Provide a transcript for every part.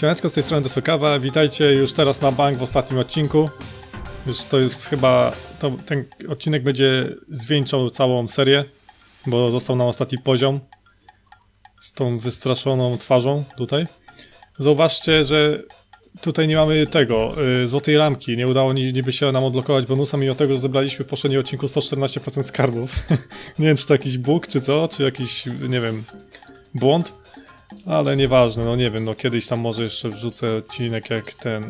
Siemaneczko, z tej strony Desokawa, witajcie już teraz na bank w ostatnim odcinku. Już to jest chyba, to, ten odcinek będzie zwieńczał całą serię, bo został nam ostatni poziom z tą wystraszoną twarzą tutaj. Zauważcie, że tutaj nie mamy tego, y, złotej ramki, nie udało ni- niby się nam odblokować bonusa, mimo tego, że zebraliśmy w poprzednim odcinku 114% skarbów. nie wiem, czy to jakiś bóg, czy co, czy jakiś, nie wiem, błąd. Ale nieważne, no nie wiem, no kiedyś tam może jeszcze wrzucę odcinek jak ten,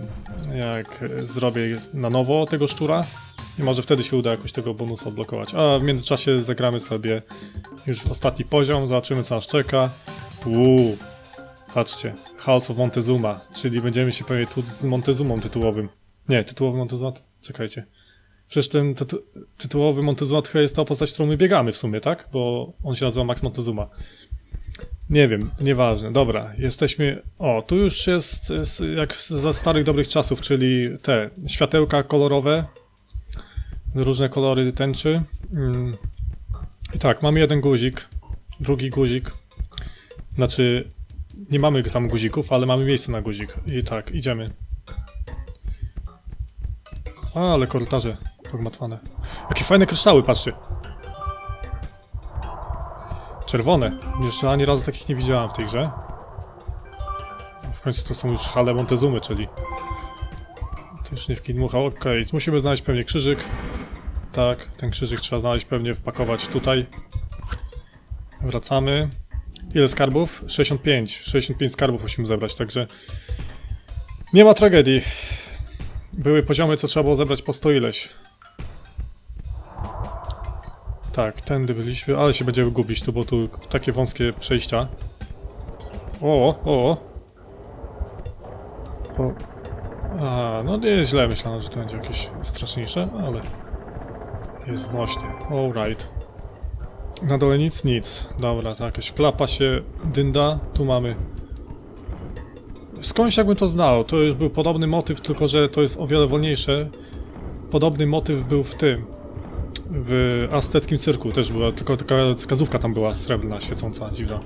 jak zrobię na nowo tego szczura i może wtedy się uda jakoś tego bonusa odblokować. A w międzyczasie zagramy sobie już w ostatni poziom, zobaczymy co nas czeka. Uuu, patrzcie, House of Montezuma, czyli będziemy się pewnie tu z Montezumą tytułowym. Nie, tytułowy Montezuma, czekajcie. Przecież ten tytu tytułowy Montezuma chyba jest ta postać, którą my biegamy w sumie, tak? Bo on się nazywa Max Montezuma. Nie wiem, nieważne. Dobra, jesteśmy. O, tu już jest, jak za starych dobrych czasów, czyli te światełka kolorowe, różne kolory tęczy. Mm. I tak, mamy jeden guzik, drugi guzik. Znaczy, nie mamy tam guzików, ale mamy miejsce na guzik. I tak, idziemy. A, ale korytarze pogmatwane. Jakie fajne kryształy, patrzcie. Czerwone. Jeszcze ani razu takich nie widziałem w tej grze. W końcu to są już hale Montezumy, czyli... To już nie w dmuchał. Okej, musimy znaleźć pewnie krzyżyk. Tak, ten krzyżyk trzeba znaleźć pewnie, wpakować tutaj. Wracamy. Ile skarbów? 65. 65 skarbów musimy zebrać, także... Nie ma tragedii. Były poziomy, co trzeba było zebrać po 100 ileś. Tak, tędy byliśmy, ale się będziemy gubić tu, bo tu takie wąskie przejścia. O, o, o. A, no nie jest źle, myślałem, że to będzie jakieś straszniejsze, ale jest znośnie. Alright. Na dole nic, nic. Dobra, to jakaś klapa się dynda. Tu mamy. Skądś jakbym to znał, to już był podobny motyw, tylko że to jest o wiele wolniejsze. Podobny motyw był w tym, w azteckim cyrku też była, tylko taka wskazówka tam była srebrna, świecąca, dziwna.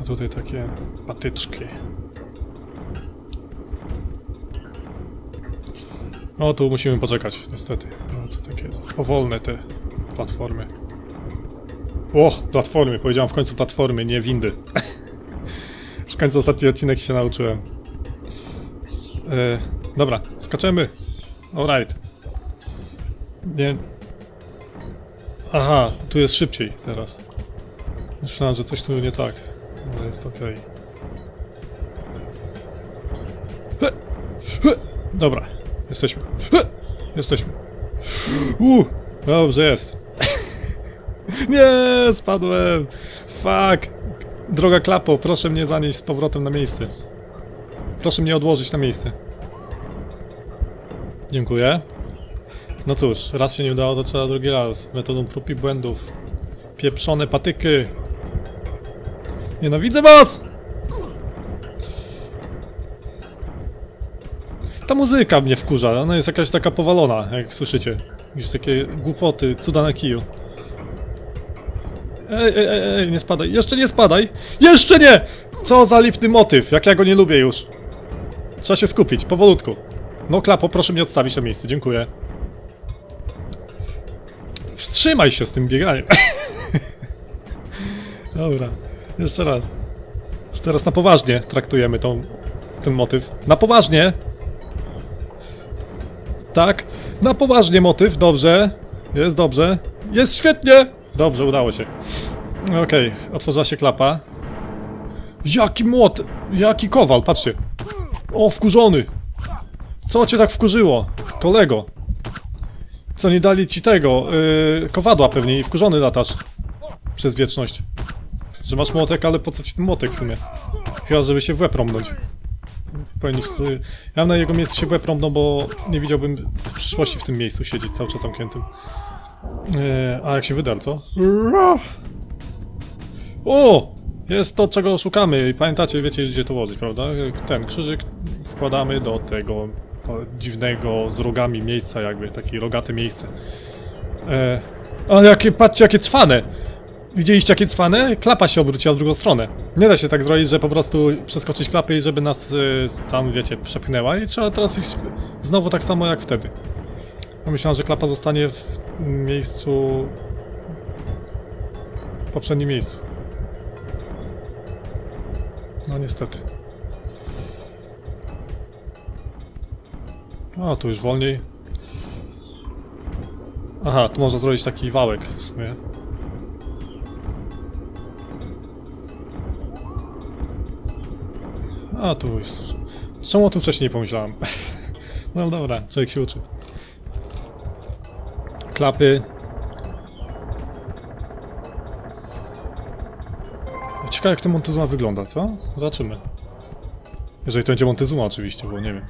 A tutaj takie patyczki. No tu musimy poczekać, niestety. No to takie powolne te platformy. O, platformy, powiedziałem w końcu platformy, nie windy. w końcu ostatni odcinek się nauczyłem. E, dobra, skaczemy. Alright. Nie. Aha, tu jest szybciej teraz. Myślałem, że coś tu nie tak. Ale jest okej. He! Dobra, jesteśmy. Jesteśmy. Uh, dobrze jest. nie, spadłem. Fuck. Droga klapo, proszę mnie zanieść z powrotem na miejsce. Proszę mnie odłożyć na miejsce. Dziękuję. No cóż, raz się nie udało, to trzeba drugi raz. Metodą prób i błędów. Pieprzone patyki. Nienawidzę was! Ta muzyka mnie wkurza, ona jest jakaś taka powalona, jak słyszycie. Jakieś takie głupoty, cuda na kiju. Ej, ej, ej, ej, nie spadaj, jeszcze nie spadaj! Jeszcze nie! Co za lipny motyw, jak ja go nie lubię już. Trzeba się skupić, powolutku. No klapo, proszę mnie odstawić na miejsce, dziękuję. Wstrzymaj się z tym bieganiem. Dobra, jeszcze raz. Już teraz na poważnie traktujemy tą, ten motyw. Na poważnie! Tak, na poważnie motyw, dobrze. Jest dobrze. Jest świetnie! Dobrze, udało się. Okej, otworzyła się klapa. Jaki młot! Jaki kowal, patrzcie. O, wkurzony! Co cię tak wkurzyło, kolego? Co nie dali ci tego, yy, kowadła pewnie i wkurzony latasz. Przez wieczność. Że masz młotek, ale po co ci ten młotek w sumie? Chyba, żeby się w łeb rąbnąć. Ja na jego miejscu się w łeb rąbnął, bo nie widziałbym w przyszłości w tym miejscu siedzieć cały czas zamkniętym. Yy, a jak się wydar, co? O! Jest to, czego szukamy i pamiętacie, wiecie gdzie to włożyć, prawda? Ten krzyżyk wkładamy do tego dziwnego z rogami miejsca jakby, takie rogate miejsce. E, ale jakie, patrzcie jakie cwane! Widzieliście jakie cwane? Klapa się obróciła w drugą stronę. Nie da się tak zrobić, że po prostu przeskoczyć klapę i żeby nas y, tam, wiecie, przepchnęła i trzeba teraz iść znowu tak samo jak wtedy. Myślałem, że klapa zostanie w miejscu... w poprzednim miejscu. No niestety. O, tu już wolniej. Aha, tu można zrobić taki wałek w sumie. A, tu jest. Czemu o tym wcześniej nie pomyślałem? No dobra, człowiek się uczy. Klapy. Ciekawe jak ten Montezuma wygląda, co? Zobaczymy. Jeżeli to będzie Montezuma oczywiście, bo nie wiem.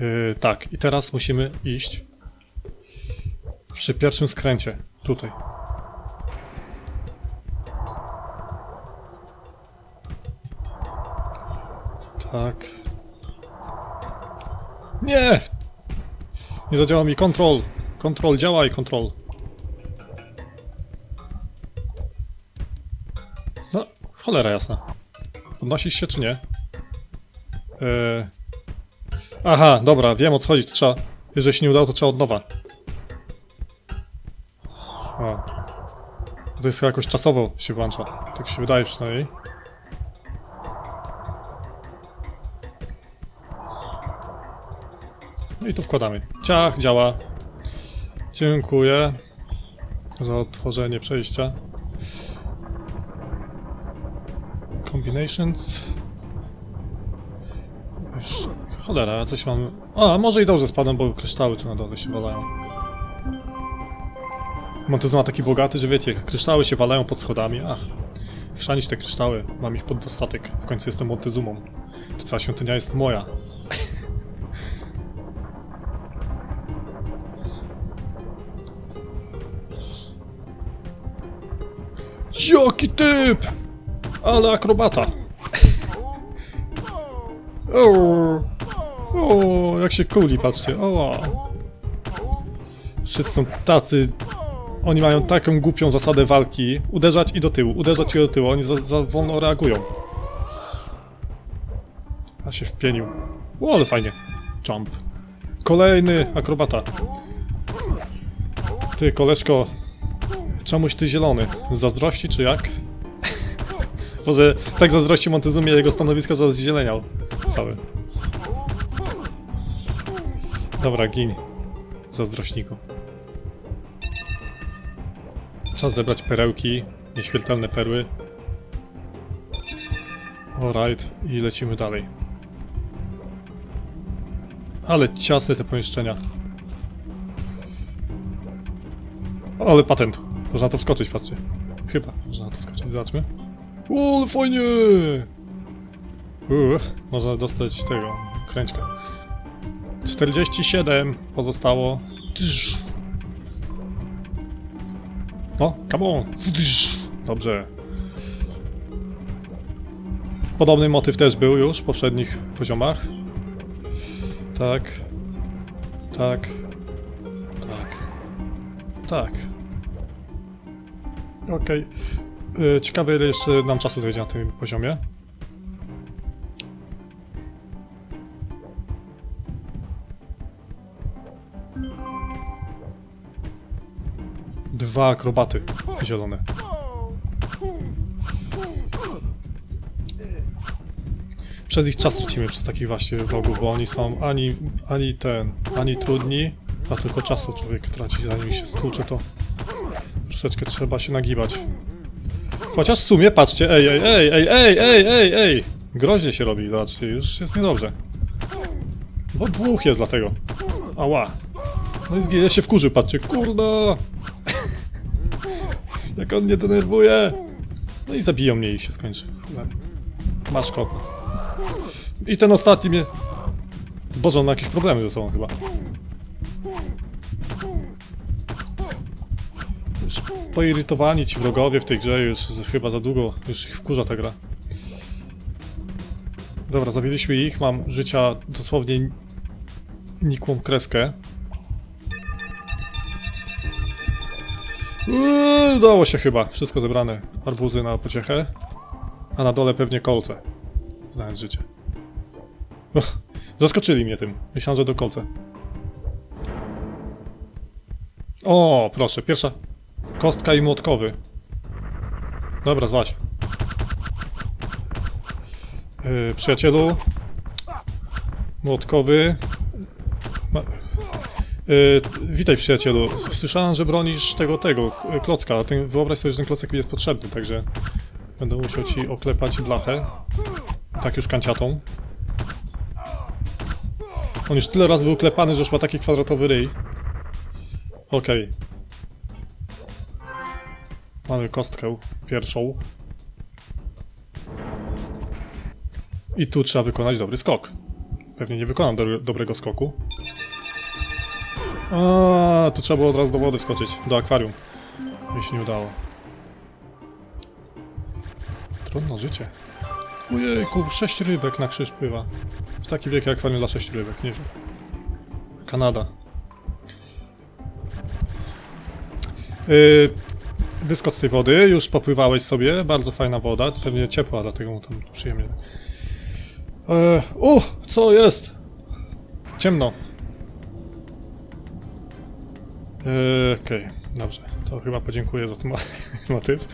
Yy, tak, i teraz musimy iść przy pierwszym skręcie. Tutaj. Tak. Nie! Nie zadziała mi kontrol. Kontrol, działaj, kontrol. No, cholera jasna. Podnosisz się czy nie? Eee... Aha, dobra, wiem o co chodzi. To trzeba... Jeżeli się nie udało, to trzeba od nowa. O. To jest chyba jakoś czasowo się włącza. Tak się wydaje przynajmniej. No i tu wkładamy. Ciach, działa. Dziękuję za otworzenie przejścia. Combinations. Cholera, coś mam... A, może i dobrze spadłem, bo kryształy tu na dole się walają. Montezuma taki bogaty, że wiecie, kryształy się walają pod schodami. A, chrzanić te kryształy, mam ich pod dostatek. W końcu jestem Montezumą. To cała świątynia jest moja. Jaki typ! Ale akrobata! O, o, jak się kuli, patrzcie. O. Wszyscy są tacy... Oni mają taką głupią zasadę walki. Uderzać i do tyłu, uderzać i do tyłu. Oni za, za wolno reagują. A się wpienił. O, ale fajnie. Jump. Kolejny akrobata. Ty, koleżko. Czemuś ty zielony? Z zazdrości czy jak? Może tak zazdrości Montezumie jego stanowiska, że zzieleniał. Cały. Dobra, gin. Zazdrośniku. Czas zebrać perełki, nieśmiertelne perły. Alright, i lecimy dalej. Ale ciasne te pomieszczenia. Ale patent. Można to wskoczyć, patrzcie. Chyba można na to skoczyć, zobaczmy. O, fajnie! Uuu, można dostać tego, kręćka. 47 pozostało. No, come on! Dobrze. Podobny motyw też był już w poprzednich poziomach. Tak. Tak. Tak. Tak. Okej. Y, Ciekawe ile jeszcze nam czasu zejdzie na tym poziomie. Dwa akrobaty zielone. Przez ich czas tracimy, przez takich właśnie wrogów, bo oni są ani, ani ten, ani trudni, a tylko czasu człowiek traci, zanim się stłucze to troszeczkę trzeba się nagibać. Chociaż w sumie, patrzcie, ej, ej, ej, ej, ej, ej, ej, ej! Groźnie się robi, zobaczcie, już jest niedobrze. Bo dwóch jest dlatego. Ała. No i zginie się wkurzy, patrzcie, kurda! Jak on mnie denerwuje! No i zabiją mnie i się skończy. Masz kot. I ten ostatni mnie... Boże, on ma jakieś problemy ze sobą chyba. Już poirytowani ci wrogowie w tej grze już chyba za długo, już ich wkurza ta gra. Dobra, zabiliśmy ich, mam życia dosłownie nikłą kreskę. Eee, Udało się chyba. Wszystko zebrane. Arbuzy na pociechę. A na dole pewnie kolce. Znając życie. Uch, zaskoczyli mnie tym. Myślałem, że do kolce. O, proszę, pierwsza kostka i młotkowy. Dobra, zwać. Yy, przyjacielu. Młotkowy. Yy, witaj przyjacielu. Słyszałem, że bronisz tego, tego, k- klocka. Wyobraź sobie, że ten klocek mi jest potrzebny, także będę musiał ci oklepać blachę. Tak już kanciatą. On już tyle razy był klepany, że już ma taki kwadratowy ryj. Okej. Mamy kostkę pierwszą. I tu trzeba wykonać dobry skok. Pewnie nie wykonam do, dobrego skoku. A, tu trzeba było od razu do wody skoczyć, do akwarium. Mi się nie udało. Trudno życie. Ojejku, sześć rybek na krzyż pływa. W taki wielki akwarium dla sześciu rybek, nie wiem. Kanada. Yy, wyskocz z tej wody, już popływałeś sobie, bardzo fajna woda, pewnie ciepła, dlatego mu tam przyjemnie. Eee, o, co jest? Ciemno. Eee, Okej, dobrze. To chyba podziękuję za ten mo- motyw.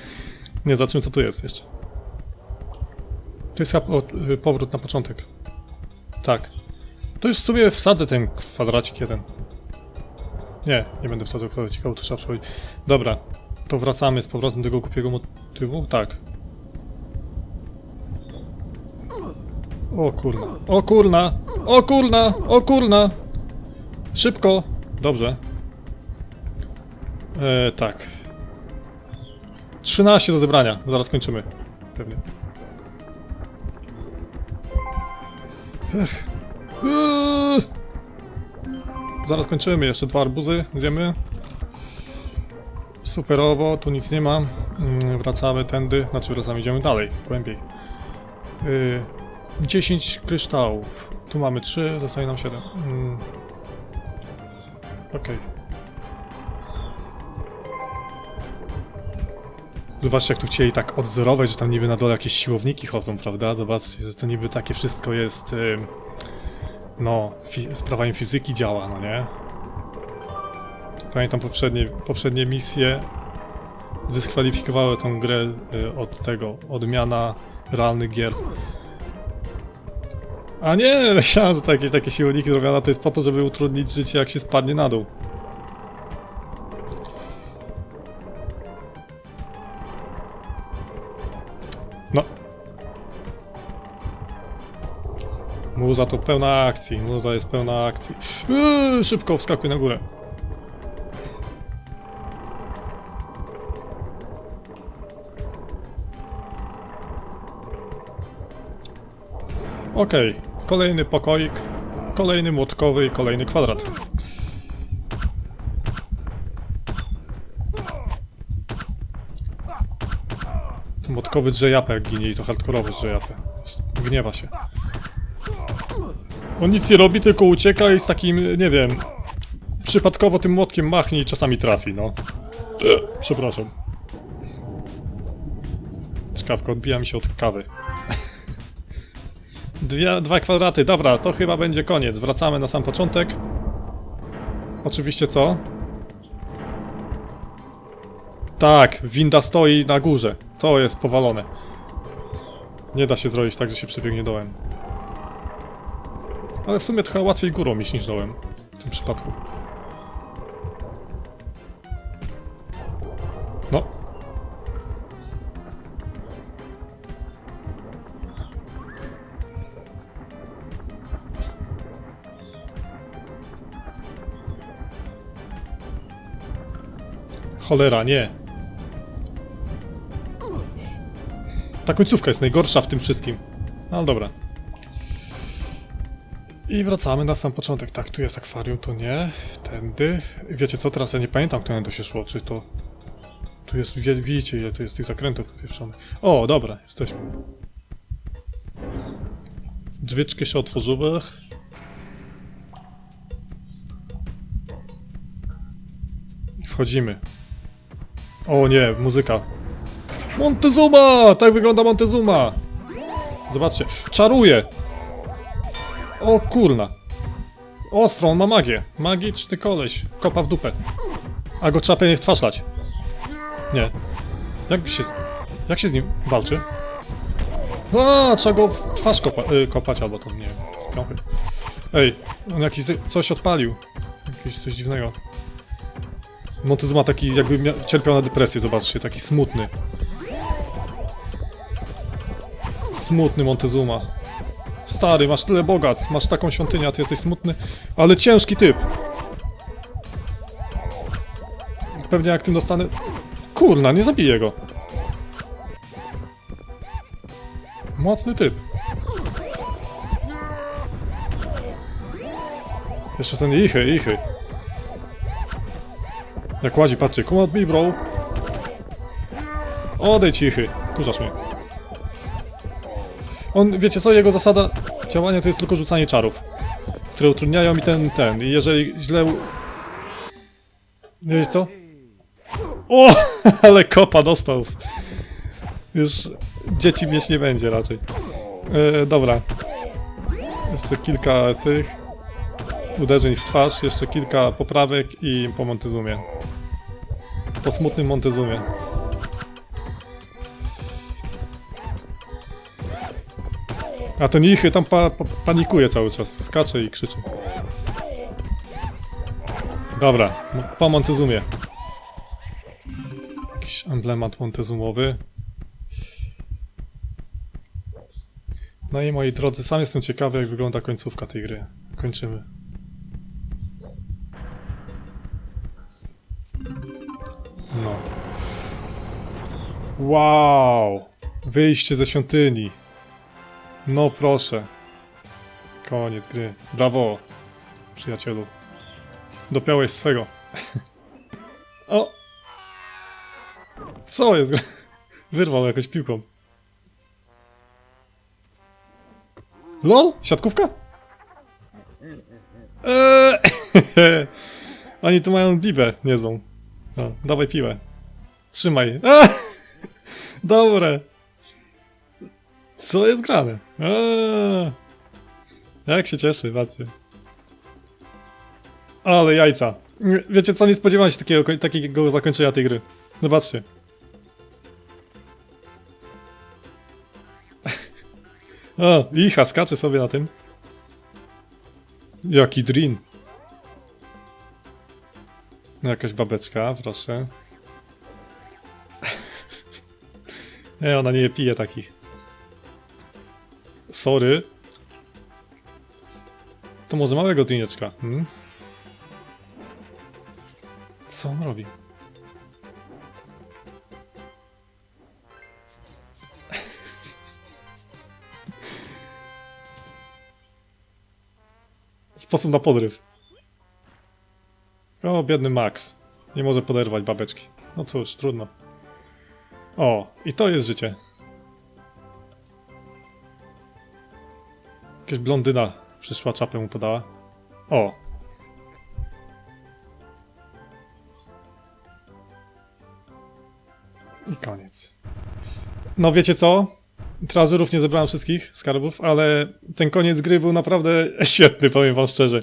Nie, zobaczymy co tu jest jeszcze. To jest chyba po, y, powrót na początek. Tak. To już w sumie wsadzę ten kwadracik jeden. Nie, nie będę wsadzał kwadracika, bo to trzeba przechodzić. Dobra, to wracamy z powrotem do tego głupiego motywu? Tak. O kurna, o kurna, o kurna, o kurna! Szybko! Dobrze. E, tak. 13 do zebrania, zaraz kończymy. Pewnie. Ech. Eee. Zaraz kończymy, jeszcze dwa arbuzy, idziemy. Superowo, tu nic nie ma. Mm, Wracamy tędy, znaczy wracamy, idziemy dalej, głębiej. Yy, 10 kryształów. Tu mamy 3, zostaje nam 7. Mm. Okej. Zobaczcie, jak tu chcieli tak odzorować, że tam niby na dole jakieś siłowniki chodzą, prawda? Zobaczcie, że to niby takie wszystko jest... ym, no, z prawami fizyki działa, no nie? Pamiętam poprzednie, poprzednie misje dyskwalifikowały tą grę y, od tego, odmiana realnych gier. A nie, myślałem, że to jakieś takie siłowiki zrobione, to jest po to, żeby utrudnić życie, jak się spadnie na dół. Muza to pełna akcji, muza jest pełna akcji. Eee, szybko wskakuj na górę. Okej, kolejny pokoik, kolejny młotkowy i kolejny kwadrat. To młotkowy drze japę jak ginie i to hardkorowy drze japę. Gniewa się. On nic nie robi, tylko ucieka i z takim, nie wiem, przypadkowo tym młotkiem machnie i czasami trafi, no. Przepraszam. Czkawka, odbija mi się od kawy. Dwie, dwa kwadraty, dobra, to chyba będzie koniec. Wracamy na sam początek. Oczywiście co? Tak, winda stoi na górze. To jest powalone. Nie da się zrobić tak, że się przebiegnie dołem. Ale w sumie trochę łatwiej górą iść niż dołem. W tym przypadku. No. Cholera, nie. Ta końcówka jest najgorsza w tym wszystkim. No dobra. I wracamy na sam początek. Tak, tu jest akwarium, to nie. Tędy. Wiecie co, teraz ja nie pamiętam, którędy się szło. Czy to... Tu jest, widzicie ile tu jest tych zakrętów pieprzonych. O, dobra, jesteśmy. Drzwiczki się otworzyły. Wchodzimy. O nie, muzyka. Montezuma! Tak wygląda Montezuma! Zobaczcie, czaruje! O kurna! Ostro, on ma magię. Magiczny koleś. Kopa w dupę. A go trzeba pewnie w twarz lać. Nie. Jak się... Jak się z nim walczy? A, trzeba go w twarz kopa, y, kopać, albo tam, nie wiem. Ej, on jakiś coś odpalił. Jakieś coś dziwnego. Montezuma taki jakby cierpiał na depresję, zobaczcie, taki smutny. Smutny Montezuma. Stary, masz tyle bogactw, masz taką świątynię, a ty jesteś smutny, ale ciężki typ. Pewnie jak tym dostanę... Kurna, nie zabiję go. Mocny typ. Jeszcze ten ichy, ichy. Jak łazi, patrzcie, come at me, bro. Odejdź, ichy. Kurzasz mnie. On, wiecie co, jego zasada działania to jest tylko rzucanie czarów, które utrudniają mi ten, ten, i jeżeli źle... wiesz co? O, ale kopa dostał. Już dzieci mieć nie będzie raczej. E, dobra. Jeszcze kilka tych uderzeń w twarz, jeszcze kilka poprawek i po Montezumie. Po smutnym Montezumie. A ten ichy tam pa, pa, panikuje cały czas, skacze i krzyczy. Dobra, po Montezumie. Jakiś emblemat Montezumowy. No i moi drodzy, sam jestem ciekawy jak wygląda końcówka tej gry. Kończymy. No. Wow! Wyjście ze świątyni. No proszę. Koniec gry. Brawo, przyjacielu. Dopiąłeś swego. o! Co jest? Wyrwał jakoś piłką. LOL? Siatkówka? Eee, Oni tu mają bibę niezłą. No, dawaj piłę. Trzymaj. Eee, Dobre. Co jest grane? Eee, jak się cieszy, patrzcie. Ale jajca. Wiecie co, nie spodziewałem się takiego, takiego zakończenia tej gry. Zobaczcie. O, Icha skacze sobie na tym. Jaki drin. No, Jakaś babeczka, proszę. Nie, ona nie pije takich. Sorry. To może małego drineczka, hmm? Co on robi? Sposób na podryw. O, biedny Max. Nie może poderwać babeczki. No cóż, trudno. O, i to jest życie. Jakaś blondyna przyszła, czapę mu podała. O. I koniec. No wiecie co? Trażerów nie zebrałem wszystkich skarbów, ale ten koniec gry był naprawdę świetny, powiem wam szczerze.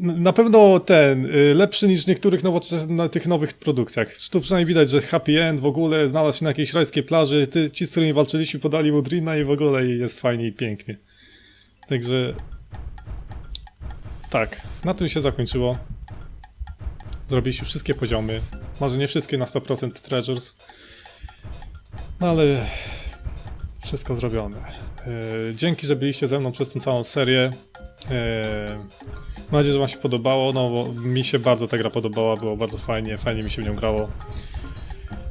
Na pewno ten, y, lepszy niż niektórych nowoczesnych, tych nowych produkcjach. Tu przynajmniej widać, że happy end w ogóle znalazł się na jakiejś rajskiej plaży, ty, ci, z którymi walczyliśmy, podali mu drina i w ogóle jest fajnie i pięknie. Także... Tak, na tym się zakończyło. Zrobiliśmy wszystkie poziomy. Może nie wszystkie na 100% treasures. No ale wszystko zrobione. Yy, dzięki, że byliście ze mną przez tę całą serię. Yy, mam nadzieję, że Wam się podobało. No, bo mi się bardzo ta gra podobała, było bardzo fajnie, fajnie mi się w nią grało.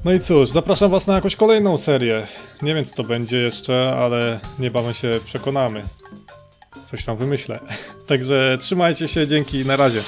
No i cóż, zapraszam Was na jakąś kolejną serię. Nie wiem, co to będzie jeszcze, ale niebawem się przekonamy. Coś tam wymyślę. Także trzymajcie się, dzięki, na razie.